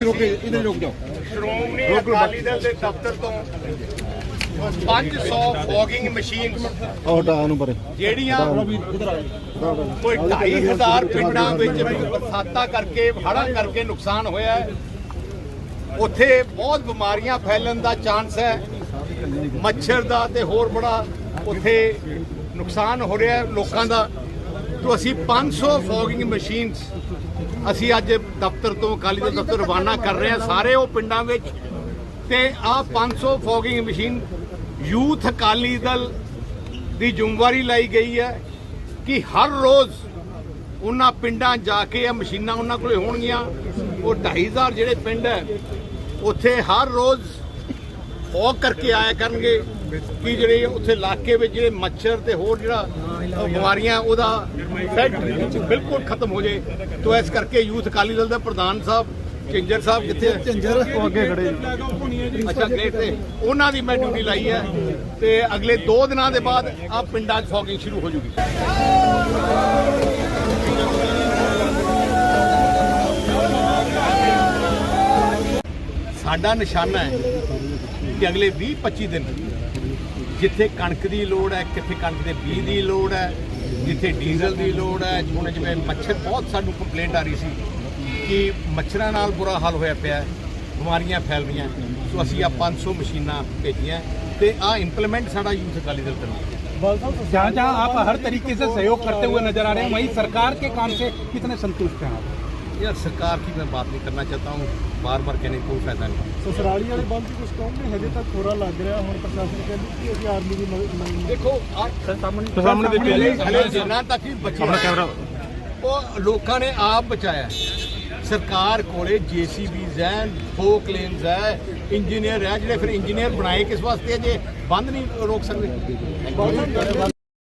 ਇਧਰ ਰੁਕ ਜਾਓ। ਸ਼੍ਰੋਮਣੀ ਅਕਾਲੀ ਦਲ ਦੇ ਦਫ਼ਤਰ ਤੋਂ 500 ਫੋਗਿੰਗ ਮਸ਼ੀਨਸ ਉਹ ਟਾ ਨੂੰ ਪਰੇ। ਜਿਹੜੀਆਂ ਕੋਈ 2500 ਪਿੰਡਾਂ ਵਿੱਚ ਬਰਸਾਤਾਂ ਕਰਕੇ ਹੜ੍ਹਾਂ ਕਰਕੇ ਨੁਕਸਾਨ ਹੋਇਆ ਹੈ। ਉੱਥੇ ਬਹੁਤ ਬਿਮਾਰੀਆਂ ਫੈਲਣ ਦਾ ਚਾਂਸ ਹੈ। ਮੱਛਰ ਦਾ ਤੇ ਹੋਰ ਬੜਾ ਉੱਥੇ ਨੁਕਸਾਨ ਹੋ ਰਿਹਾ ਲੋਕਾਂ ਦਾ ਤੋਂ ਅਸੀਂ 500 ਫੋਗਿੰਗ ਮਸ਼ੀਨਸ ਅਸੀਂ ਅੱਜ ਦਫ਼ਤਰ ਤੋਂ, ਅਕਾਲੀ ਦਲ ਦਫ਼ਤਰ ਰਵਾਨਾ ਕਰ ਰਹੇ ਹਾਂ ਸਾਰੇ ਉਹ ਪਿੰਡਾਂ ਵਿੱਚ। ਤੇ ਆ 500 fogging machine youth Akali Dal ਦੀ ਜ਼ਿੰਮੇਵਾਰੀ ਲਈ ਗਈ ਹੈ ਕਿ ਹਰ ਰੋਜ਼ ਉਹਨਾਂ ਪਿੰਡਾਂ ਜਾ ਕੇ ਇਹ ਮਸ਼ੀਨਾਂ ਉਹਨਾਂ ਕੋਲੇ ਹੋਣਗੀਆਂ। ਉਹ 2500 ਜਿਹੜੇ ਪਿੰਡ ਹੈ, ਉੱਥੇ ਹਰ ਰੋਜ਼ ਫੋਗ ਕਰਕੇ ਆਇਆ ਕਰਨਗੇ ਕਿ ਜਿਹੜੇ ਉੱਥੇ ਇਲਾਕੇ ਵਿੱਚ ਜਿਹੜੇ ਮੱਛਰ ਤੇ ਹੋਰ ਜਿਹੜਾ ਬਿਮਾਰੀਆਂ ਉਹਦਾ ਫੈਕਟ ਬਿਲਕੁਲ ਖਤਮ ਹੋ ਜੇ। ਤੋਂ ਇਸ ਕਰਕੇ ਯੂਥ ਅਕਾਲੀ ਦਲ ਦੇ ਪ੍ਰਧਾਨ ਸਾਹਿਬ ਚਿੰਜਰ ਸਾਹਿਬ ਕਿੱਥੇ ਝੰਜਰ ਉਹ ਅੱਗੇ ਖੜੇ ਅੱਛਾ ਗੇਟ ਤੇ। ਉਹਨਾਂ ਦੀ ਮੈਂ ਡਿਊਟੀ ਲਾਈ ਹੈ ਤੇ ਅਗਲੇ 2 ਦਿਨਾਂ ਦੇ ਬਾਅਦ ਆ ਪਿੰਡਾਂ 'ਚ ਫੋਗਿੰਗ ਸ਼ੁਰੂ ਹੋ ਜੂਗੀ। ਸਾਡਾ ਨਿਸ਼ਾਨਾ ਹੈ ਕਿ ਅਗਲੇ 20-25 ਦਿਨ ਜਿੱਥੇ ਕਣਕ ਦੀ ਲੋੜ ਹੈ ਕਿੱਥੇ ਕਣਕ ਦੇ ਬੀਜ ਦੀ ਲੋੜ ਹੈ ਜਿੱਥੇ ਡੀਜ਼ਲ ਦੀ ਲੋੜ ਹੈ ਹੁਣ ਜਿਵੇਂ ਮੱਛਰ ਬਹੁਤ ਸਾਨੂੰ ਕੰਪਲੇਂਟ ਆ ਰਹੀ ਸੀ ਕਿ ਮੱਛਰਾਂ ਨਾਲ ਬੁਰਾ ਹਾਲ ਹੋਇਆ ਪਿਆ ਹੈ ਬਿਮਾਰੀਆਂ ਫੈਲ ਰਹੀਆਂ ਸੋ ਅਸੀਂ ਆ 500 ਮਸ਼ੀਨਾਂ ਭੇਜੀਆਂ ਤੇ ਆ ਇੰਪਲੀਮੈਂਟ ਸਾਡਾ ਯੂਥ ਅਕਾਲੀ ਦਲ ਕਰਨਾ ਹੈ जहाँ जहाँ आप हर तरीके से सहयोग करते हुए नजर आ रहे हैं वहीं सरकार के काम से कितने संतुष्ट हैं आप यार सरकार की मैं बात नहीं करना चाहता हूँ बार बार कहने का कोई फायदा नहीं ਸਸਰਾਲੀ ਵਾਲੇ ਬੰਦ ਦੀ ਕੁਝ ਕਹੋਗੇ ਹਜੇ ਤੱਕ ਥੋੜਾ ਲੱਗ ਰਿਹਾ ਹੁਣ ਪ੍ਰਸ਼ਾਸਨ ਕਹਿੰਦੇ ਕਿ ਅਸੀਂ ਆਰਮੀ ਦੀ ਮਦਦ ਮੰਗ ਦੇਖੋ ਆ सामने ਸਾਹਮਣੇ ਦੇਖਿਓ ਜੀ। ਹਲੇ ਜਿੰਨਾ ਤੱਕ ਹੀ ਬਚਿਆ ਉਹ ਲੋਕਾਂ ਨੇ ਆਪ ਬਚਾਇਆ ਸਰਕਾਰ ਕੋਲੇ ਜੀਸੀਬੀਜ਼ ਹੈ ਫੋਕ ਲੇਨਸ ਹੈ ਇੰਜੀਨੀਅਰ ਹੈ ਜਿਹੜੇ ਫਿਰ ਇੰਜੀਨੀਅਰ ਬਣਾਏ ਕਿਸ ਵਾਸਤੇ ਹੈ ਜੇ ਬੰਦ ਨਹੀਂ ਰੋਕ ਸਕਦੇ